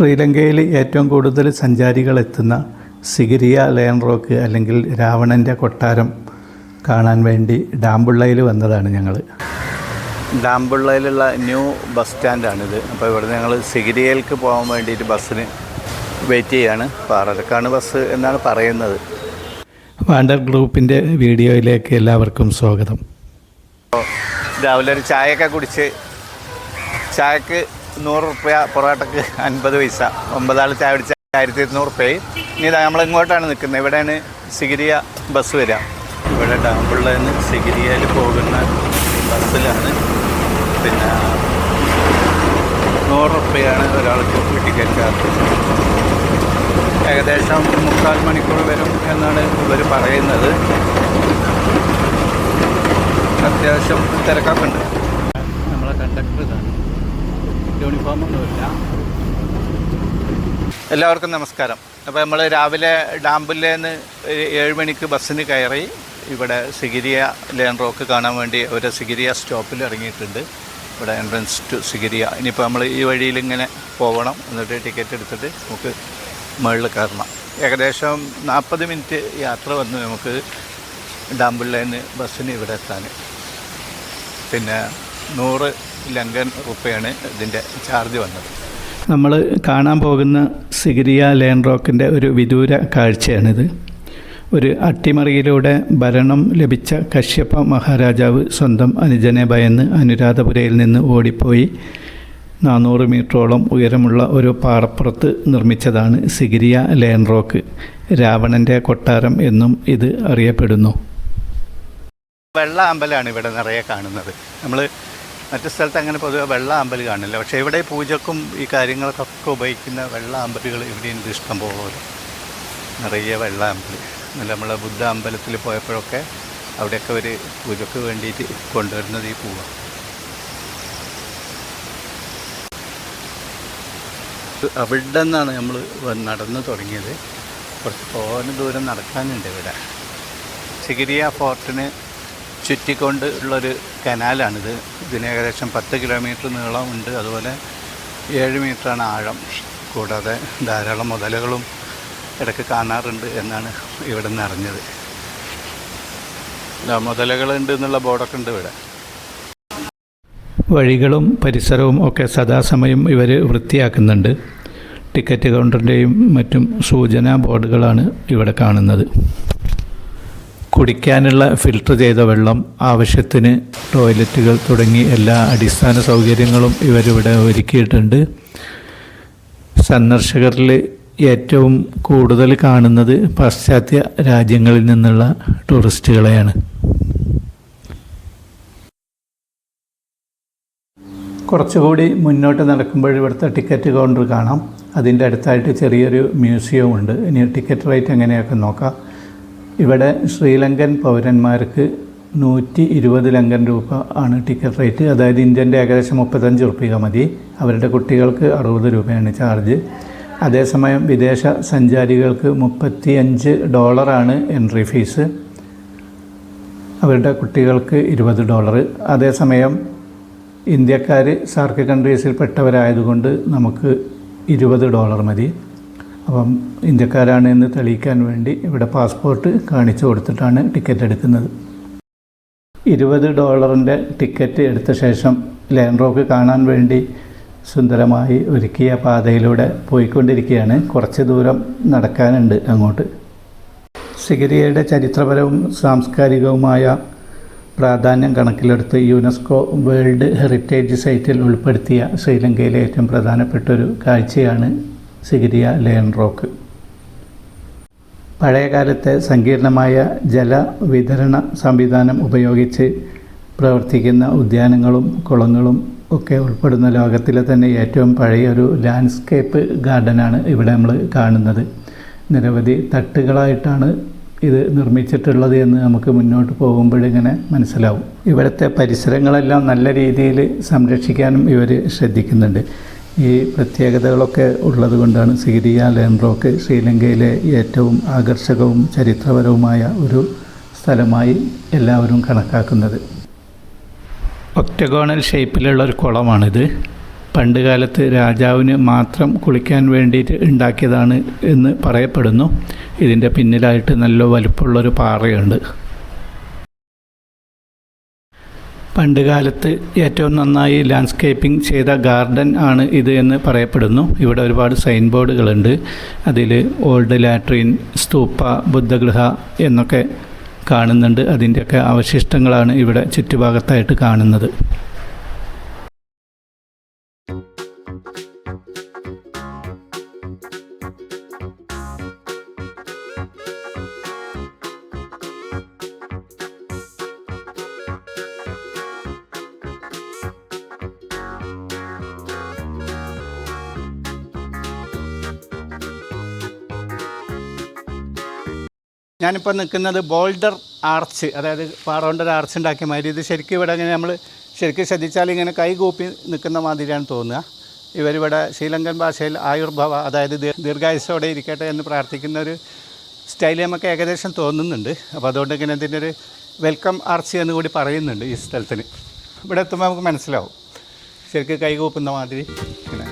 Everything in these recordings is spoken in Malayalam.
ശ്രീലങ്കയിൽ ഏറ്റവും കൂടുതൽ സഞ്ചാരികൾ എത്തുന്ന സിഗിരിയ ലയൺ റോക്ക് അല്ലെങ്കിൽ രാവണന്റെ കൊട്ടാരം കാണാൻ വേണ്ടി ഡാംബുള്ളയിൽ വന്നതാണ് ഞങ്ങൾ ഡാംബുള്ളയിലുള്ള ന്യൂ ബസ് സ്റ്റാൻഡാണിത്. അപ്പോൾ ഇവിടെ ഞങ്ങൾ സിഗിരിയയിലേക്ക് പോകാൻ വേണ്ടിയിട്ട് ബസ്സിന് വെയിറ്റ് ചെയ്യാണ്. പാറക്കാണ് ബസ് എന്നാണ് പറയുന്നത്. വാണ്ടർ ഗ്രൂപ്പിന്റെ വീഡിയോയിലേക്ക് എല്ലാവർക്കും സ്വാഗതം. രാവിലെ ഒരു ചായയൊക്കെ കുടിച്ച് ചായക്ക് നൂറ് റുപ്യ പൊറോട്ടക്ക് അൻപത് പൈസ. ഒമ്പതാൾ ചായ പിടിച്ച ആയിരത്തി ഇരുന്നൂറ് റുപ്യയും. ഇനി ഇതാ നമ്മൾ ഇങ്ങോട്ടാണ് നിൽക്കുന്നത്. ഇവിടെയാണ് സിഗിരിയ ബസ് വരിക ഇവിടെ ഡാമ്പുള്ള നിന്ന് സിഗിരിയയിൽ പോകുന്ന ബസ്സിലാണ്. പിന്നെ നൂറ് റുപ്യയാണ് ഒരാൾക്ക് ടിക്കറ്റ് ഏകദേശം മുക്കാൽ മണിക്കൂർ വരും എന്നാണ് ഇവർ പറയുന്നത്. അത്യാവശ്യം തിരക്കൊക്കെ ഉണ്ട്. എല്ലാവർക്കും നമസ്കാരം. അപ്പോൾ നമ്മൾ രാവിലെ ഡാമ്പിലേന്ന് ഏഴ് മണിക്ക് ബസ്സിന് കയറി ഇവിടെ സിഗിരിയ ലേൺ റോക്ക് കാണാൻ വേണ്ടി ഒരു സിഗിരിയ സ്റ്റോപ്പിൽ ഇറങ്ങിയിട്ടുണ്ട്. ഇവിടെ എൻട്രൻസ് ടു സിഗിരിയ. ഇനിയിപ്പോൾ നമ്മൾ ഈ വഴിയിൽ ഇങ്ങനെ പോകണം എന്നിട്ട് ടിക്കറ്റ് എടുത്തിട്ട് നമുക്ക് മുകളിൽ കയറണം. ഏകദേശം നാൽപ്പത് മിനിറ്റ് യാത്ര വന്ന് നമുക്ക് ഡാമ്പിലേന്ന് ബസ്സിന് ഇവിടെ എത്താൻ. പിന്നെ നൂറ് ലങ്കൻ റുപ്പയാണ് ഇതിന്റെ ചാർജ് വന്നത്. നമ്മൾ കാണാൻ പോകുന്ന സിഗിരിയ ലേൺ റോക്കിന്റെ ഒരു വിദൂര കാഴ്ചയാണിത്. ഒരു അട്ടിമറിയിലൂടെ ഭരണം ലഭിച്ച കശ്യപ മഹാരാജാവ് സ്വന്തം അനുജനെ ഭയന്ന് അനുരാധപുരയിൽ നിന്ന് ഓടിപ്പോയി. നാനൂറ് മീറ്ററോളം ഉയരമുള്ള ഒരു പാറപ്പുറത്ത് നിർമ്മിച്ചതാണ് സിഗിരിയ ലേൺ റോക്ക്. രാവണന്റെ കൊട്ടാരം എന്നും ഇത് അറിയപ്പെടുന്നു. വെള്ള അമ്പലമാണ് ഇവിടെ നിറയെ കാണുന്നത്. നമ്മൾ മറ്റു സ്ഥലത്ത് അങ്ങനെ പൊതുവെ വെള്ള അമ്പൽ കാണില്ല. പക്ഷെ ഇവിടെ പൂജക്കും ഈ കാര്യങ്ങൾക്കൊക്കെ ഉപയോഗിക്കുന്ന വെള്ള അമ്പലുകൾ ഇവിടെയുണ്ട് ഇഷ്ടം പോലെ. നിറയെ വെള്ള അമ്പൽ നല്ല നമ്മളെ ബുദ്ധ അമ്പലത്തിൽ പോയപ്പോഴൊക്കെ അവിടെയൊക്കെ ഒരു പൂജക്ക് വേണ്ടിയിട്ട് കൊണ്ടുവരുന്നത് ഈ പൂവാണ് അവിടെ നിന്നാണ് നമ്മൾ നടന്ന് തുടങ്ങിയത്. കുറച്ച് പോകാൻ ദൂരം നടക്കാനുണ്ട് ഇവിടെ. സിഗിരിയ ഫോർട്ടിന് ചുറ്റിക്കൊണ്ട് ഉള്ളൊരു കനാലാണിത്. ഇതിന് ഏകദേശം പത്ത് കിലോമീറ്റർ നീളമുണ്ട് അതുപോലെ ഏഴ് മീറ്ററാണ് ആഴം. കൂടാതെ ധാരാളം മുതലകളും ഇടയ്ക്ക് കാണാറുണ്ട് എന്നാണ് ഇവിടെ നിന്ന് അറിഞ്ഞത്. മുതലകളുണ്ട് എന്നുള്ള ബോർഡൊക്കെ ഉണ്ട് ഇവിടെ. വഴികളും പരിസരവും ഒക്കെ സദാസമയം ഇവർ വൃത്തിയാക്കുന്നുണ്ട്. ടിക്കറ്റ് കൗണ്ടറിന്റെയും മറ്റും സൂചനാ ബോർഡുകളാണ് ഇവിടെ കാണുന്നത്. കുടിക്കാനുള്ള ഫിൽട്ടർ ചെയ്ത വെള്ളം ആവശ്യത്തിന് ടോയ്ലറ്റുകൾ തുടങ്ങി എല്ലാ അടിസ്ഥാന സൗകര്യങ്ങളും ഇവരിവിടെ ഒരുക്കിയിട്ടുണ്ട്. സന്ദർശകരിൽ ഏറ്റവും കൂടുതൽ കാണുന്നത് പാശ്ചാത്യ രാജ്യങ്ങളിൽ നിന്നുള്ള ടൂറിസ്റ്റുകളെയാണ് കുറച്ചുകൂടി മുന്നോട്ട് നടക്കുമ്പോൾ ഇവിടുത്തെ ടിക്കറ്റ് കൗണ്ടർ കാണാം. അതിന്റെ അടുത്തായിട്ട് ചെറിയൊരു മ്യൂസിയവും ഉണ്ട്. ഇനി ടിക്കറ്റ് റേറ്റ് എങ്ങനെയൊക്കെ നോക്കാം. ഇവിടെ ശ്രീലങ്കൻ പൗരന്മാർക്ക് നൂറ്റി ഇരുപത് ലങ്കൻ രൂപ ആണ് ടിക്കറ്റ് റേറ്റ് അതായത് ഇന്ത്യന്റെ ഏകദേശം മുപ്പത്തഞ്ച് റുപ്യ മതി. അവരുടെ കുട്ടികൾക്ക് അറുപത് രൂപയാണ് ചാർജ് അതേസമയം വിദേശ സഞ്ചാരികൾക്ക് മുപ്പത്തി അഞ്ച് ഡോളറാണ് എൻട്രി ഫീസ് അവരുടെ കുട്ടികൾക്ക് ഇരുപത് ഡോളർ അതേസമയം ഇന്ത്യക്കാർ സാർക്ക് കൺട്രീസിൽ പെട്ടവരായതുകൊണ്ട് നമുക്ക് ഇരുപത് ഡോളർ മതി. അപ്പം ഇന്ത്യക്കാരാണ് എന്ന് തെളിയിക്കാൻ വേണ്ടി ഇവിടെ പാസ്പോർട്ട് കാണിച്ചു കൊടുത്തിട്ടാണ് ടിക്കറ്റ് എടുക്കുന്നത്. ഇരുപത് ഡോളറിന്റെ ടിക്കറ്റ് എടുത്ത ശേഷം ലാൻഡ് റോക്ക് കാണാൻ വേണ്ടി സുന്ദരമായി ഒരുക്കിയ പാതയിലൂടെ പോയിക്കൊണ്ടിരിക്കുകയാണ്. കുറച്ച് ദൂരം നടക്കാനുണ്ട് അങ്ങോട്ട്. സിഗരിയയുടെ ചരിത്രപരവും സാംസ്കാരികവുമായ പ്രാധാന്യം കണക്കിലെടുത്ത് യുനെസ്കോ വേൾഡ് ഹെറിറ്റേജ് സൈറ്റിൽ ഉൾപ്പെടുത്തിയ ശ്രീലങ്കയിലെ ഏറ്റവും പ്രധാനപ്പെട്ട ഒരു കാഴ്ചയാണ് സിഗിരിയ ലേൺ റോക്ക്. പഴയകാലത്തെ സങ്കീർണമായ ജലവിതരണ സംവിധാനം ഉപയോഗിച്ച് പ്രവർത്തിക്കുന്ന ഉദ്യാനങ്ങളും കുളങ്ങളും ഒക്കെ ഉൾപ്പെടുന്ന ലോകത്തിലെ തന്നെ ഏറ്റവും പഴയ ഒരു ലാൻഡ്സ്കേപ്പ് ഗാർഡനാണ് ഇവിടെ നമ്മൾ കാണുന്നത്. നിരവധി തട്ടുകളായിട്ടാണ് ഇത് നിർമ്മിച്ചിട്ടുള്ളത് എന്ന് നമുക്ക് മുന്നോട്ട് പോകുമ്പോഴിങ്ങനെ മനസ്സിലാവും. ഇവിടുത്തെ പരിസരങ്ങളെല്ലാം നല്ല രീതിയിൽ സംരക്ഷിക്കാനും ഇവർ ശ്രദ്ധിക്കുന്നുണ്ട്. ഈ പ്രത്യേകതകളൊക്കെ ഉള്ളത് കൊണ്ടാണ് സീരിയ ലേൺറോക്ക് ശ്രീലങ്കയിലെ ഏറ്റവും ആകർഷകവും ചരിത്രപരവുമായ ഒരു സ്ഥലമായി എല്ലാവരും കണക്കാക്കുന്നത്. ഒക്ടഗോണൽ ഷേപ്പിലുള്ള ഒരു കുളമാണിത്. പണ്ടുകാലത്ത് രാജാവിന് മാത്രം കുളിക്കാൻ വേണ്ടിയിട്ട് ഉണ്ടാക്കിയതാണ് എന്ന് പറയപ്പെടുന്നു. ഇതിന്റെ പിന്നിലായിട്ട് നല്ല വലുപ്പമുള്ളൊരു പാറയുണ്ട്. പണ്ടുകാലത്ത് ഏറ്റവും നന്നായി ലാൻഡ്സ്കേപ്പിംഗ് ചെയ്ത ഗാർഡൻ ആണ് ഇത് എന്ന് പറയപ്പെടുന്നു. ഇവിടെ ഒരുപാട് സൈൻ ബോർഡുകളുണ്ട് അതിൽ ഓൾഡ് ലാട്രീൻ സ്തൂപ്പ ബുദ്ധഗൃഹ എന്നൊക്കെ കാണുന്നുണ്ട്. അതിന്റെയൊക്കെ അവശിഷ്ടങ്ങളാണ് ഇവിടെ ചുറ്റുഭാഗത്തായിട്ട് കാണുന്നത്. ഞാനിപ്പോൾ നിൽക്കുന്നത് ബോൾഡർ ആർച്ച് അതായത് പാറ കൊണ്ടൊരു ആർച്ച് ഉണ്ടാക്കിയ മാതിരി. ഇത് ശരിക്കും ഇവിടെ ഇങ്ങനെ നമ്മൾ ശരിക്കും ശ്രദ്ധിച്ചാൽ ഇങ്ങനെ കൈ കൂപ്പി നിൽക്കുന്ന മാതിരിയാണ് തോന്നുക. ഇവരിവിടെ ശ്രീലങ്കൻ ഭാഷയിൽ ആയുർഭവ അതായത് ദീർഘായുസോടെ ഇരിക്കട്ടെ എന്ന് പ്രാർത്ഥിക്കുന്ന ഒരു സ്റ്റൈൽ നമുക്ക് ഏകദേശം തോന്നുന്നുണ്ട്. അപ്പോൾ അതുകൊണ്ട് ഇങ്ങനെ ഇതിന്റെ ഒരു വെൽക്കം ആർച്ച് എന്ന് കൂടി പറയുന്നുണ്ട് ഈ സ്ഥലത്തിന്. ഇവിടെ എത്തുമ്പോൾ നമുക്ക് മനസ്സിലാവും. ശരിക്കും കൈ കൂപ്പുന്ന മാതിരി ഇങ്ങനെ.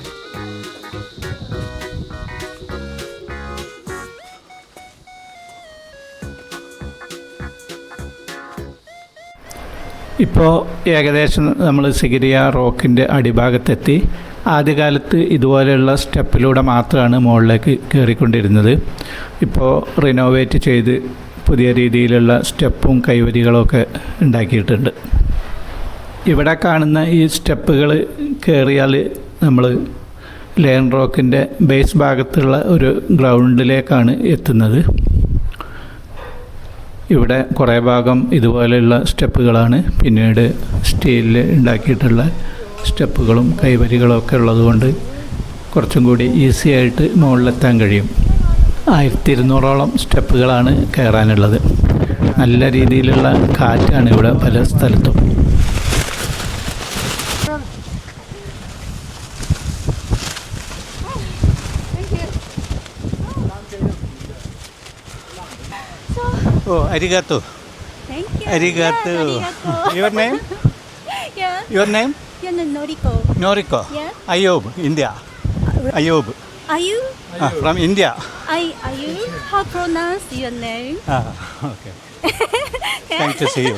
ഇപ്പോൾ ഏകദേശം നമ്മൾ സിഗിരിയ റോക്കിന്റെ അടിഭാഗത്തെത്തി. ആദ്യകാലത്ത് ഇതുപോലെയുള്ള സ്റ്റെപ്പിലൂടെ മാത്രമാണ് മുകളിലേക്ക് കയറിക്കൊണ്ടിരുന്നത്. ഇപ്പോൾ റിനോവേറ്റ് ചെയ്ത് പുതിയ രീതിയിലുള്ള സ്റ്റെപ്പും കൈവരികളൊക്കെ ഉണ്ടാക്കിയിട്ടുണ്ട്. ഇവിടെ കാണുന്ന ഈ സ്റ്റെപ്പുകൾ കയറിയാൽ നമ്മൾ ലേൺ റോക്കിന്റെ ബേസ് ഭാഗത്തുള്ള ഒരു ഗ്രൗണ്ടിലേക്കാണ് എത്തുന്നത്. ഇവിടെ കുറേ ഭാഗം ഇതുപോലെയുള്ള സ്റ്റെപ്പുകളാണ്. പിന്നീട് സ്റ്റീലിൽ ഉണ്ടാക്കിയിട്ടുള്ള സ്റ്റെപ്പുകളും കൈവരികളും ഒക്കെ ഉള്ളതുകൊണ്ട് കുറച്ചും കൂടി ഈസി ആയിട്ട് മുകളിലെത്താൻ കഴിയും. ആയിരത്തി ഇരുന്നൂറോളം സ്റ്റെപ്പുകളാണ് കയറാനുള്ളത്. നല്ല രീതിയിലുള്ള കാറ്റാണ് ഇവിടെ പല സ്ഥലത്തും. Oh arigato. Thank you. Arigato. Yeah, arigato. Your name yeah. Your name Yeah, no, Noriko. Noriko Yeah. Ayub, India Ayub. Are you? From India I, are you? How pronounce your name? Ah okay thank you see you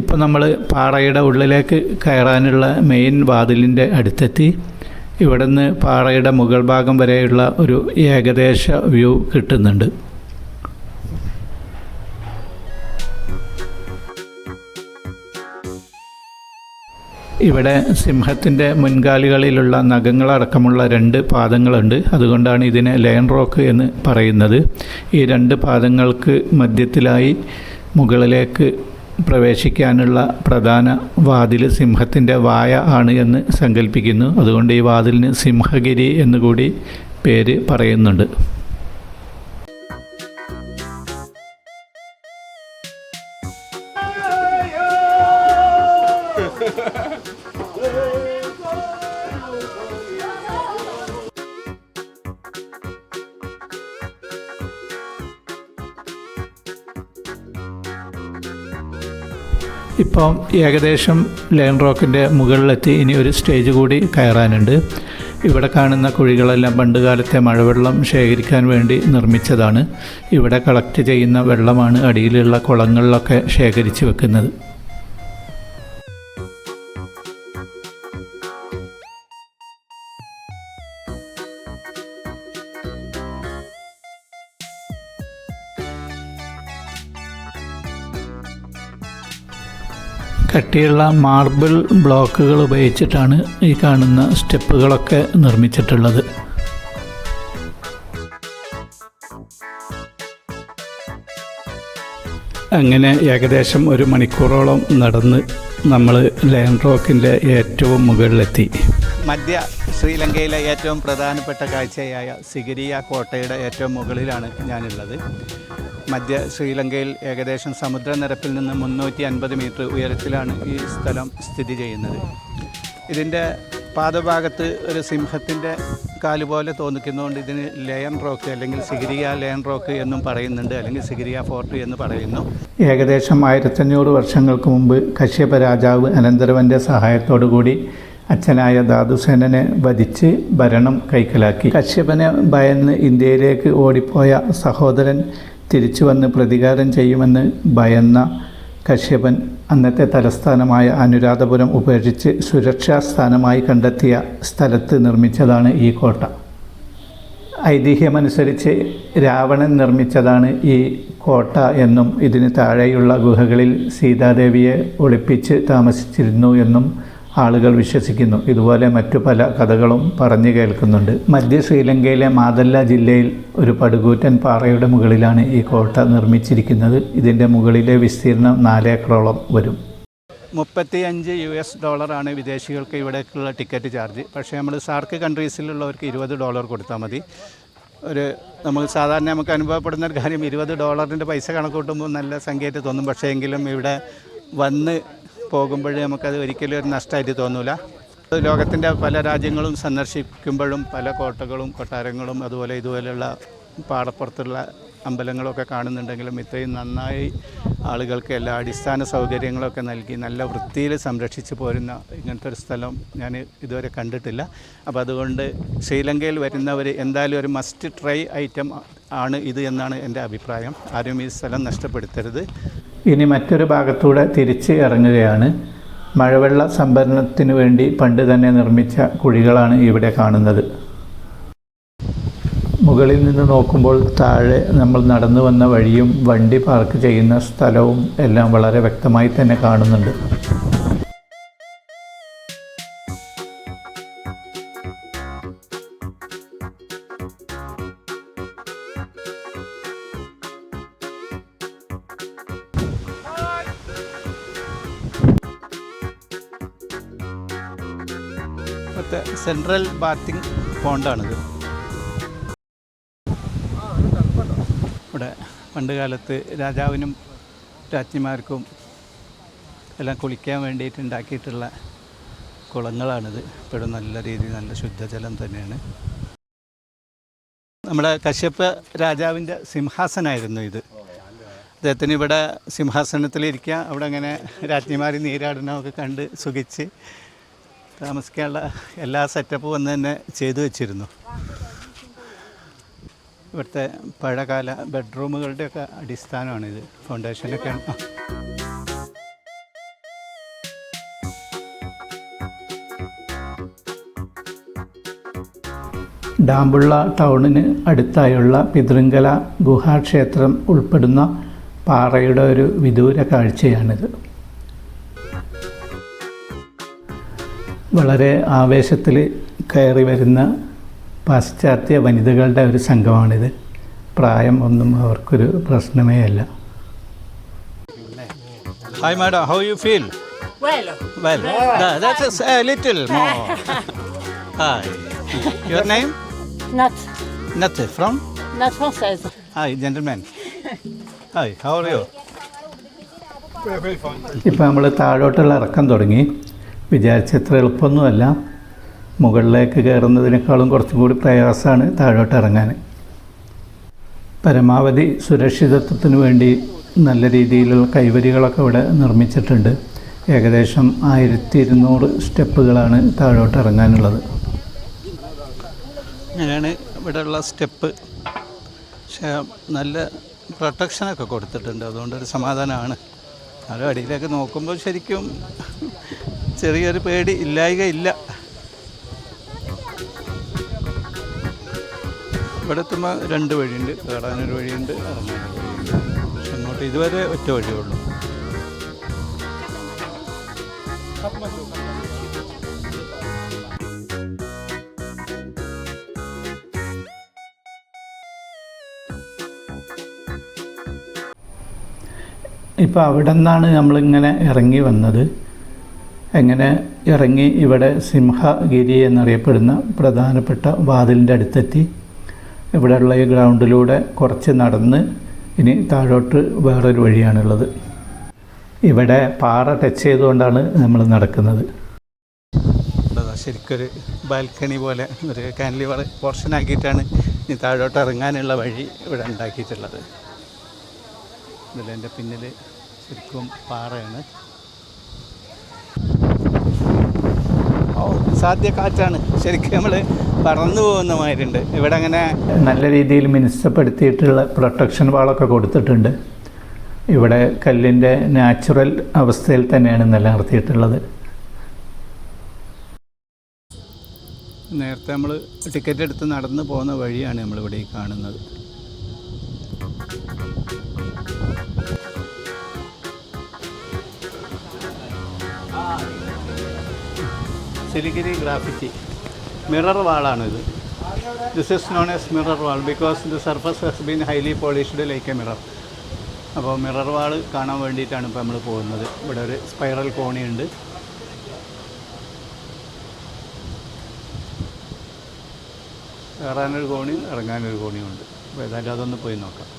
ഇപ്പോൾ നമ്മൾ പാറയുടെ ഉള്ളിലേക്ക് കയറാനുള്ള മെയിൻ വാതിലിന്റെ അടുത്തെത്തി ഇവിടുന്ന് പാറയുടെ മുകൾ ഭാഗം വരെയുള്ള ഒരു ഏകദേശ വ്യൂ കിട്ടുന്നുണ്ട് ഇവിടെ സിംഹത്തിന്റെ മുൻകാലികളിലുള്ള നഖങ്ങളടക്കമുള്ള രണ്ട് പാദങ്ങളുണ്ട്. അതുകൊണ്ടാണ് ഇതിനെ ലയൺ റോക്ക് എന്ന് പറയുന്നത്. ഈ രണ്ട് പാദങ്ങൾക്ക് മധ്യത്തിലായി മുകളിലേക്ക് പ്രവേശിക്കാനുള്ള പ്രധാന വാതിൽ സിംഹത്തിന്റെ വായ ആണ് എന്ന് സങ്കല്പിക്കുന്നു അതുകൊണ്ട് ഈ വാതിലിന് സിംഹഗിരി എന്നുകൂടി പേര് പറയുന്നുണ്ട്. ഇപ്പം ഏകദേശം ലൈൻ റോക്കിന്റെ മുകളിലെത്തി ഇനി ഒരു സ്റ്റേജ് കൂടി കയറാനുണ്ട്. ഇവിടെ കാണുന്ന കുഴികളെല്ലാം പണ്ട് കാലത്തെ മഴവെള്ളം ശേഖരിക്കാൻ വേണ്ടി നിർമ്മിച്ചതാണ്. ഇവിടെ കളക്ട് ചെയ്യുന്ന വെള്ളമാണ് അടിയിലുള്ള കുളങ്ങളിലൊക്കെ ശേഖരിച്ച് വെക്കുന്നത്. കട്ടിയുള്ള മാർബിൾ ബ്ലോക്കുകൾ ഉപയോഗിച്ചിട്ടാണ് ഈ കാണുന്ന സ്റ്റെപ്പുകളൊക്കെ നിർമ്മിച്ചിട്ടുള്ളത്. അങ്ങനെ ഏകദേശം ഒരു മണിക്കൂറോളം നടന്ന് നമ്മൾ ലയൺ റോക്കിന്റെ ഏറ്റവും മുകളിലെത്തി. മധ്യ ശ്രീലങ്കയിലെ ഏറ്റവും പ്രധാനപ്പെട്ട കാഴ്ചയായ സിഗിരിയ കോട്ടയുടെ ഏറ്റവും മുകളിലാണ് ഞാനുള്ളത്. മധ്യ ശ്രീലങ്കയിൽ ഏകദേശം സമുദ്രനിരപ്പിൽ നിന്ന് മുന്നൂറ്റി അൻപത് മീറ്റർ ഉയരത്തിലാണ് ഈ സ്ഥലം സ്ഥിതി ചെയ്യുന്നത്. ഇതിന്റെ പാദഭാഗത്ത് ഒരു സിംഹത്തിന്റെ കാൽ പോലെ തോന്നിക്കുന്നതുകൊണ്ട് ഇതിന് ലയൺ റോക്ക് അല്ലെങ്കിൽ സിഗിരിയ ലയൺ റോക്ക് എന്നും പറയുന്നുണ്ട് അല്ലെങ്കിൽ സിഗിരിയ ഫോർട്ട് എന്ന് പറയുന്നു. ഏകദേശം ആയിരത്തഞ്ഞൂറ് വർഷങ്ങൾക്ക് മുമ്പ് കശ്യപ രാജാവ് അനന്തരവന്റെ സഹായത്തോടു കൂടി അച്ഛനായ ധാതുസേനനെ വധിച്ച് ഭരണം കൈക്കലാക്കി. കശ്യപനെ ഭയന്ന് ഇന്ത്യയിലേക്ക് ഓടിപ്പോയ സഹോദരൻ തിരിച്ചു വന്ന് പ്രതികാരം ചെയ്യുമെന്ന് ഭയന്ന കശ്യപൻ അന്നത്തെ തലസ്ഥാനമായ അനുരാധപുരം ഉപേക്ഷിച്ച് സുരക്ഷാ സ്ഥാനമായി കണ്ടെത്തിയ സ്ഥലത്ത് നിർമ്മിച്ചതാണ് ഈ കോട്ട. ഐതിഹ്യമനുസരിച്ച് രാവണൻ നിർമ്മിച്ചതാണ് ഈ കോട്ട എന്നും ഇതിന് താഴെയുള്ള ഗുഹകളിൽ സീതാദേവിയെ ഒളിപ്പിച്ച് താമസിച്ചിരുന്നു എന്നും ആളുകൾ വിശ്വസിക്കുന്നു. ഇതുപോലെ മറ്റു പല കഥകളും പറഞ്ഞു കേൾക്കുന്നുണ്ട്. മധ്യ ശ്രീലങ്കയിലെ മാതല്ല ജില്ലയിൽ ഒരു പടുകൂറ്റൻ പാറയുടെ മുകളിലാണ് ഈ കോട്ട നിർമ്മിച്ചിരിക്കുന്നത്. ഇതിന്റെ മുകളിലെ വിസ്തീർണം നാലേക്കറോളം വരും. മുപ്പത്തി അഞ്ച് യു എസ് ഡോളറാണ് വിദേശികൾക്ക് ഇവിടേക്കുള്ള ടിക്കറ്റ് ചാർജ്. പക്ഷേ നമ്മൾ സാർക്ക് കൺട്രീസിലുള്ളവർക്ക് ഇരുപത് ഡോളർ കൊടുത്താൽ മതി. ഒരു നമ്മൾ സാധാരണ നമുക്ക് അനുഭവപ്പെടുന്ന ഒരു കാര്യം ഇരുപത് ഡോളറിന്റെ പൈസ കണക്കൂട്ടുമ്പോൾ നല്ല സംഖ്യയായിട്ട് തോന്നും. പക്ഷേ എങ്കിലും ഇവിടെ വന്ന് പോകുമ്പോഴേ നമുക്കത് ഒരിക്കലും ഒരു നഷ്ടമായിട്ട് തോന്നില്ല ലോകത്തിന്റെ പല രാജ്യങ്ങളും സന്ദർശിക്കുമ്പോഴും പല കോട്ടകളും കൊട്ടാരങ്ങളും അതുപോലെ ഇതുപോലെയുള്ള പാടപ്പുറത്തുള്ള അമ്പലങ്ങളൊക്കെ കാണുന്നുണ്ടെങ്കിലും ഇത്രയും നന്നായി ആളുകൾക്ക് എല്ലാ അടിസ്ഥാന സൗകര്യങ്ങളൊക്കെ നൽകി നല്ല വൃത്തിയിൽ സംരക്ഷിച്ച് പോരുന്ന ഇങ്ങനത്തെ ഒരു സ്ഥലം ഞാൻ ഇതുവരെ കണ്ടിട്ടില്ല. അപ്പോൾ അതുകൊണ്ട് ശ്രീലങ്കയിൽ വരുന്നവർ എന്തായാലും ഒരു മസ്റ്റ് ട്രൈ ഐറ്റം ആണ് ഇത് എന്നാണ് എന്റെ അഭിപ്രായം. ആരും ഈ സ്ഥലം നഷ്ടപ്പെടുത്തരുത്. ഇനി മറ്റൊരു ഭാഗത്തൂടെ തിരിച്ച് ഇറങ്ങുകയാണ്. മഴവെള്ള സംഭരണത്തിനു വേണ്ടി പണ്ട് തന്നെ നിർമ്മിച്ച കുഴികളാണ് ഇവിടെ കാണുന്നത്. മുകളിൽ നിന്ന് നോക്കുമ്പോൾ താഴെ നമ്മൾ നടന്നു വന്ന വഴിയും വണ്ടി പാർക്ക് ചെയ്യുന്ന സ്ഥലവും എല്ലാം വളരെ വ്യക്തമായി തന്നെ കാണുന്നുണ്ട്. സെൻട്രൽ ബാത്തിങ് പോണ്ടാണിത്. ഇവിടെ പണ്ട് കാലത്ത് രാജാവിനും രാജ്ഞിമാർക്കും എല്ലാം കുളിക്കാൻ വേണ്ടിയിട്ട് ഉണ്ടാക്കിയിട്ടുള്ള കുളങ്ങളാണിത്. ഇപ്പോഴും നല്ല രീതിയിൽ നല്ല ശുദ്ധജലം തന്നെയാണ്. നമ്മുടെ കശ്യപ രാജാവിന്റെ സിംഹാസനായിരുന്നു ഇത്. അദ്ദേഹത്തിന് ഇവിടെ സിംഹാസനത്തിലിരിക്കുക അവിടെ അങ്ങനെ രാജ്ഞിമാർ നീരാടനമൊക്കെ കണ്ട് സുഖിച്ച് താമസിക്കാനുള്ള എല്ലാ സെറ്റപ്പും ഒന്ന് തന്നെ ചെയ്തു വെച്ചിരുന്നു. ഇവിടുത്തെ പഴയകാല ബെഡ്റൂമുകളുടെയൊക്കെ അടിസ്ഥാനമാണിത് ഫൗണ്ടേഷനൊക്കെയാണ് ആ. ഡാമ്പുള്ള ടൗണിന് അടുത്തായുള്ള പിതൃങ്കല ഗുഹാക്ഷേത്രം ഉൾപ്പെടുന്ന പാറയുടെ ഒരു വിദൂര കാഴ്ചയാണിത്. വളരെ ആവേശത്തിൽ കയറി വരുന്ന പാശ്ചാത്യ വനിതകളുടെ ഒരു സംഘമാണിത്. പ്രായം ഒന്നും അവർക്കൊരു പ്രശ്നമേ അല്ല. Hi madam how you feel Well, well that's a little more hi your name not. Not from not française. Hi gentleman hi how are you ഇപ്പം നമ്മൾ താഴോട്ടുള്ള ഇറക്കം തുടങ്ങി. വിചാരിച്ചത്ര എളുപ്പമൊന്നുമല്ല. മുകളിലേക്ക് കയറുന്നതിനേക്കാളും കുറച്ചും കൂടി പ്രയാസമാണ് താഴോട്ട് ഇറങ്ങാൻ പരമാവധി സുരക്ഷിതത്വത്തിന് വേണ്ടി നല്ല രീതിയിലുള്ള കൈവരികളൊക്കെ ഇവിടെ നിർമ്മിച്ചിട്ടുണ്ട്. ഏകദേശം ആയിരത്തി ഇരുന്നൂറ് സ്റ്റെപ്പുകളാണ് താഴോട്ട് ഇറങ്ങാനുള്ളത് അങ്ങനെയാണ് ഇവിടെയുള്ള സ്റ്റെപ്പ്. പക്ഷേ നല്ല പ്രൊട്ടക്ഷനൊക്കെ കൊടുത്തിട്ടുണ്ട്. അതുകൊണ്ടൊരു സമാധാനമാണ്. എന്നാലും അടിയിലേക്ക് നോക്കുമ്പോൾ ശരിക്കും ചെറിയൊരു പേടി ഇല്ലായിക ഇല്ല. ഇവിടെ എത്തുമ്പോൾ രണ്ട് വഴിയുണ്ട് കയറാനൊരു വഴിയുണ്ട് പക്ഷെ അങ്ങോട്ട് ഇതുവരെ ഒറ്റ വഴിയേ ഉള്ളൂ. ഇപ്പോൾ അവിടെ നിന്നാണ് നമ്മളിങ്ങനെ ഇറങ്ങി വന്നത്. എങ്ങനെ ഇറങ്ങി ഇവിടെ സിംഹഗിരി എന്നറിയപ്പെടുന്ന പ്രധാനപ്പെട്ട വാതിലിന്റെ അടുത്തെത്തി. ഇവിടെയുള്ള ഈ ഗ്രൗണ്ടിലൂടെ കുറച്ച് നടന്ന് ഇനി താഴോട്ട് വേറൊരു വഴിയാണുള്ളത്. ഇവിടെ പാറ ടച്ച് ചെയ്തുകൊണ്ടാണ് നമ്മൾ നടക്കുന്നത്. ശരിക്കൊരു ബാൽക്കണി പോലെ ഒരു കാൻലിവർ പോർഷൻ ആക്കിയിട്ടാണ് ഇനി താഴോട്ട് ഇറങ്ങാനുള്ള വഴി ഇവിടെ ഉണ്ടാക്കിയിട്ടുള്ളത്. ഇതിൽ എന്റെ പിന്നിൽ ശരിക്കും പാറയാണ്. അസാധ്യ കാറ്റാണ് ശരിക്കും നമ്മൾ പറന്നു പോകുന്ന മാതിരിയുണ്ട്. ഇവിടെ അങ്ങനെ നല്ല രീതിയിൽ മിനുസപ്പെടുത്തിയിട്ടുള്ള പ്രൊട്ടക്ഷൻ വാളൊക്കെ കൊടുത്തിട്ടുണ്ട്. ഇവിടെ കല്ലിന്റെ നാച്ചുറൽ അവസ്ഥയിൽ തന്നെയാണ് നിലനിർത്തിയിട്ടുള്ളത്. നേരത്തെ നമ്മൾ ടിക്കറ്റ് എടുത്ത് നടന്നു പോകുന്ന വഴിയാണ് നമ്മളിവിടെ ഈ കാണുന്നത്. സിലിഗിരി graffiti. Mirror വാളാണിത്. This is known as mirror wall because the surface has been highly polished like a mirror അപ്പോൾ മിറർ വാൾ കാണാൻ വേണ്ടിയിട്ടാണ് ഇപ്പോൾ നമ്മൾ പോകുന്നത്. ഇവിടെ ഒരു സ്പൈറൽ കോണിയുണ്ട്. കയറാനൊരു കോണിയും ഇറങ്ങാനൊരു കോണിയും ഉണ്ട്. അപ്പോൾ ഏതായാലും അതൊന്ന് പോയി നോക്കാം.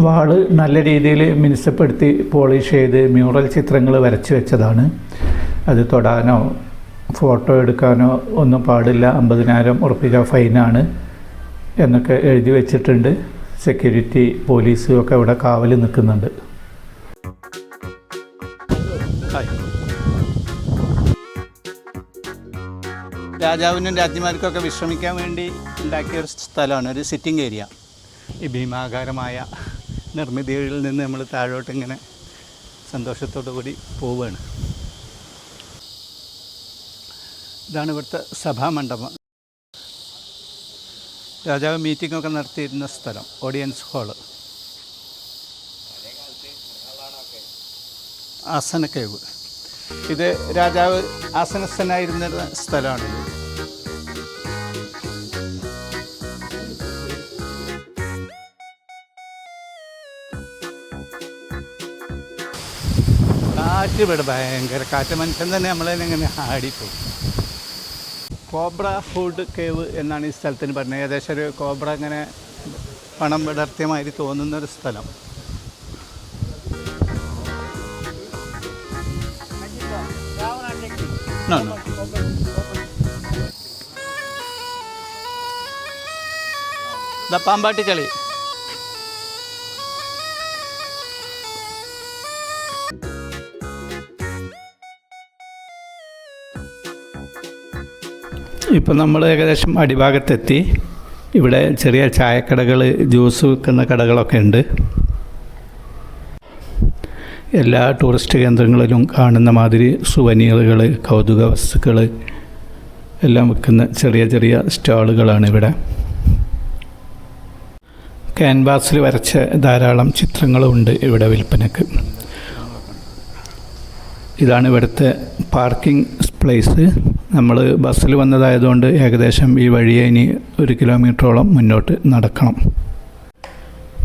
വാൾ നല്ല രീതിയിൽ മിനുസപ്പെടുത്തി പോളിഷ് ചെയ്ത് മ്യൂറൽ ചിത്രങ്ങൾ വരച്ചു വെച്ചതാണ്. അത് തൊടാനോ ഫോട്ടോ എടുക്കാനോ ഒന്നും പാടില്ല. അമ്പതിനായിരം ഉറപ്പിക ഫൈനാണ് എന്നൊക്കെ എഴുതി വെച്ചിട്ടുണ്ട്. സെക്യൂരിറ്റി പോലീസും ഒക്കെ ഇവിടെ കാവൽ നിൽക്കുന്നുണ്ട്. രാജാവിനും രാജ്ഞിമാർക്കൊക്കെ വിശ്രമിക്കാൻ വേണ്ടി ഉണ്ടാക്കിയ ഒരു സ്ഥലമാണ് ഒരു സിറ്റിംഗ് ഏരിയ. ഈ ഭീമാകാരമായ നിർമ്മിതികളിൽ നിന്ന് നമ്മൾ താഴോട്ട് ഇങ്ങനെ സന്തോഷത്തോടു കൂടി പോവുകയാണ്. ഇതാണ് ഇവിടുത്തെ സഭാമണ്ഡപം രാജാവ് മീറ്റിംഗ് ഒക്കെ നടത്തിയിരുന്ന സ്ഥലം ഓഡിയൻസ് ഹാൾ ആസനക്കേവ് ഇത് രാജാവ് ആസനസ്ഥനായിരുന്ന സ്ഥലമാണിത്. കാറ്റ് ഇവിടെ ഭയങ്കര കാറ്റ്. മനുഷ്യൻ തന്നെ നമ്മളെ ഇങ്ങനെ ആടിപ്പോയി. കോബ്ര ഫുഡ് കേവ് എന്നാണ് ഈ സ്ഥലത്തിന് പറഞ്ഞത്. ഏകദേശം ഒരു കോബ്ര ഇങ്ങനെ പണം വിടർത്തിയമാതിരി തോന്നുന്ന ഒരു സ്ഥലം. No, no. ഇപ്പം നമ്മൾ ഏകദേശം അടിഭാഗത്തെത്തി. ഇവിടെ ചെറിയ ചായക്കടകൾ ജ്യൂസ് വിൽക്കുന്ന കടകളൊക്കെ ഉണ്ട്. എല്ലാ ടൂറിസ്റ്റ് കേന്ദ്രങ്ങളിലും കാണുന്ന മാതിരി സുവനീറുകൾ കൗതുക വസ്തുക്കൾ എല്ലാം വിൽക്കുന്ന ചെറിയ ചെറിയ സ്റ്റാളുകളാണ് ഇവിടെ. ക്യാൻവാസിൽ വരച്ച ധാരാളം ചിത്രങ്ങളുമുണ്ട് ഇവിടെ വിൽപ്പനക്ക്. ഇതാണ് ഇവിടുത്തെ പാർക്കിംഗ് പ്ലേസ്. നമ്മൾ ബസ്സിൽ വന്നതായതുകൊണ്ട് ഏകദേശം ഈ വഴിയെ ഇനി ഒരു കിലോമീറ്ററോളം മുന്നോട്ട് നടക്കണം.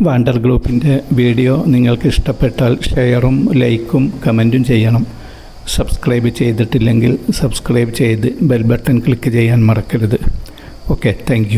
വാണ്ടർ ഗ്രൂപ്പിന്റെ വീഡിയോ നിങ്ങൾക്ക് ഇഷ്ടപ്പെട്ടാൽ ഷെയറും ലൈക്കും കമന്റും ചെയ്യണം. സബ്സ്ക്രൈബ് ചെയ്തിട്ടില്ലെങ്കിൽ സബ്സ്ക്രൈബ് ചെയ്ത് ബെൽ ബട്ടൺ ക്ലിക്ക് ചെയ്യാൻ മറക്കരുത്. Okay thank